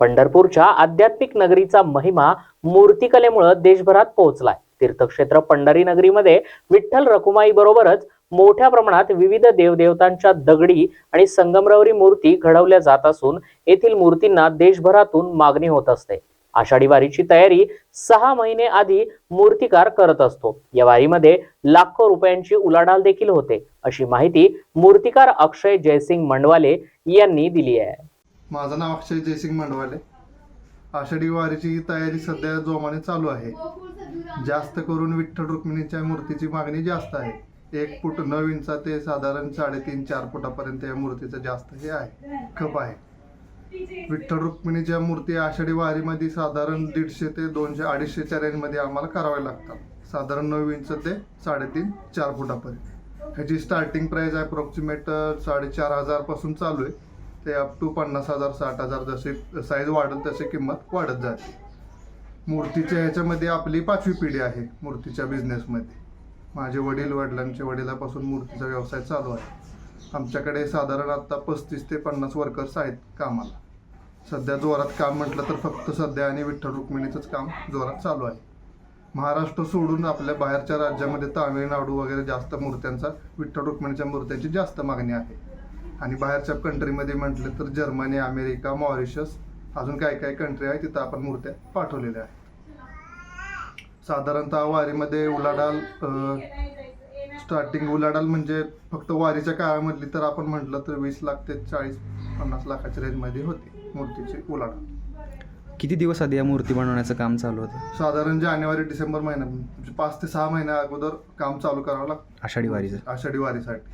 पंढरपूरच्या आध्यात्मिक नगरीचा महिमा मूर्तिकलेमुळे देशभरात पोहोचलाय. तीर्थक्षेत्र पंढरी नगरीमध्ये विठ्ठल रखुमाई बरोबरच मोठ्या प्रमाणात विविध देवदेवतांच्या दगडी आणि संगमरवरी मूर्ती घडवल्या जात असून येथील मूर्तींना देशभरातून मागणी होत असते. आषाढी वारीची तयारी सहा महिने आधी मूर्तिकार करत असतो. या वारीमध्ये लाखो रुपयांची उलाढाल देखील होते. अशी माहिती मूर्तिकार अक्षय जयसिंग मंडवाले यांनी दिली आहे. माझं नाव अक्षय जयसिंग मंडवाले. आषाढी वारीची तयारी सध्या जोमाने चालू आहे. जास्त करून विठ्ठल रुक्मिणीच्या मूर्तीची मागणी जास्त आहे. एक फूट नऊ इंचा ते साधारण साडेतीन चार फुटापर्यंत या मूर्तीचं जास्त हे आहे खप आहे. विठ्ठल रुक्मिणीच्या मूर्ती आषाढी वारीमध्ये साधारण दीडशे ते दोनशे अडीचशेच्या रेंजमध्ये आम्हाला कराव्या लागतात. साधारण नऊ इंच ते साडेतीन चार फुटापर्यंत. ह्याची स्टार्टिंग प्राईस अप्रॉक्सिमेट साडेचार हजारपासून चालू आहे. ते अप टू पन्नास हजार साठ हजार जसे साईज वाढेल तशी किंमत वाढत जाते. मूर्तीच्या ह्याच्यामध्ये आपली पाचवी पिढी आहे मूर्तीच्या बिझनेसमध्ये माझे वडील वडिलांच्या वडिलापासून मूर्तीचा व्यवसाय चालू आहे. आमच्याकडे साधारण आत्ता पस्तीस ते पन्नास वर्कर्स आहेत कामाला. सध्या जोरात काम म्हटलं तर फक्त सध्या आणि विठ्ठल रुक्मिणीचंच काम जोरात चालू आहे. महाराष्ट्र सोडून आपल्या बाहेरच्या राज्यामध्ये तामिळनाडू वगैरे जास्त मूर्त्यांचा विठ्ठल रुक्मिणीच्या मूर्त्यांची जास्त मागणी आहे. आणि बाहेरच्या कंट्रीमध्ये म्हटलं तर जर्मनी अमेरिका मॉरिशस अजून काय काय कंट्री आहे तिथं आपण मूर्त्या पाठवलेल्या आहेत. साधारणतः वारीमध्ये उलाढाल स्टार्टिंग उलाढाल म्हणजे फक्त वारीच्या काळामधली तर आपण म्हटलं तर वीस लाख ते चाळीस पन्नास लाखाच्या रेंजमध्ये होती मूर्तीची उलाढाल. किती दिवस आधी या मूर्ती बनवण्याचं काम चालू होतं? साधारण जानेवारी डिसेंबर महिना म्हणजे पाच ते सहा महिन्या अगोदर काम चालू करावं लागतं. आषाढी वारीचं. आषाढी वारीसाठी.